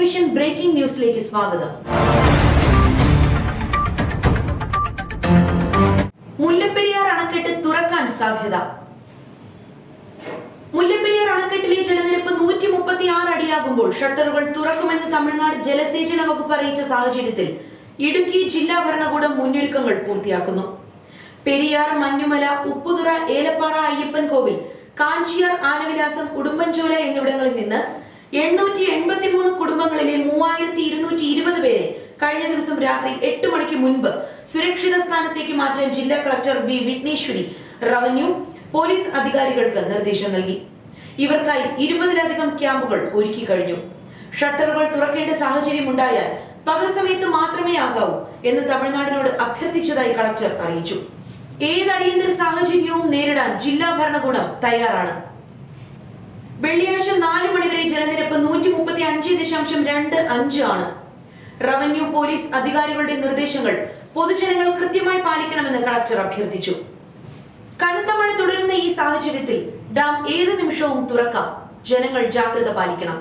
Vision breaking ന്യൂസിലേക്ക് സ്വാഗതം. മുല്ലപ്പെരിയാർ അണക്കെട്ട് തുറക്കാൻ സാധ്യത. മുല്ലപ്പെരിയാർ അണക്കെട്ടിലെ ജലനിരപ്പ് നൂറ്റി മുപ്പത്തി ആറ് അടിയാകുമ്പോൾ ഷട്ടറുകൾ തുറക്കുമെന്ന് തമിഴ്നാട് ജലസേചന വകുപ്പ് അറിയിച്ച സാഹചര്യത്തിൽ ഇടുക്കി ജില്ലാ ഭരണകൂടം മുന്നൊരുക്കങ്ങൾ പൂർത്തിയാക്കുന്നു. പെരിയാർ മഞ്ഞുമല ഉപ്പുതുറ ഏലപ്പാറ അയ്യപ്പൻ കോവിൽ കാഞ്ചിയാർ ആനവിലാസം ഉടുമ്പൻചോല എന്നിവിടങ്ങളിൽ നിന്ന് എണ്ണൂറ്റി എൺപത്തി മൂന്ന് കുടുംബങ്ങളിലെ മൂവായിരത്തി ഇരുന്നൂറ്റി ഇരുപത് പേരെ കഴിഞ്ഞ ദിവസം രാത്രി എട്ട് മണിക്ക് മുൻപ് സുരക്ഷിത സ്ഥാനത്തേക്ക് മാറ്റാൻ ജില്ലാ collector V Vighneshwari revenue police അധികാരികൾക്ക് നിർദ്ദേശം നൽകി. ഇവർക്കായി ഇരുപതിലധികം ക്യാമ്പുകൾ ഒരുക്കി കഴിഞ്ഞു. ഷട്ടറുകൾ തുറക്കേണ്ട സാഹചര്യം ഉണ്ടായാൽ പകൽ സമയത്ത് മാത്രമേ ആകാവൂ എന്ന് തമിഴ്നാടിനോട് അഭ്യർത്ഥിച്ചതായി കളക്ടർ അറിയിച്ചു. ഏത് അടിയന്തര സാഹചര്യവും നേരിടാൻ ജില്ലാ ഭരണകൂടം തയ്യാറാണ്. വെള്ളിയാഴ്ച മണിവരെ ജലനിരപ്പ് നൂറ്റി മുപ്പത്തി അഞ്ച് ദശാംശം രണ്ട് അഞ്ച് ആണ്. റവന്യൂ പോലീസ് അധികാരികളുടെ നിർദ്ദേശങ്ങൾ പൊതുജനങ്ങൾ കൃത്യമായി പാലിക്കണമെന്ന് കളക്ടർ അഭ്യർത്ഥിച്ചു. കനത്ത മഴ തുടരുന്ന ഈ സാഹചര്യത്തിൽ ഡാം ഏത് നിമിഷവും തുറക്കാം. ജനങ്ങൾ ജാഗ്രത പാലിക്കണം.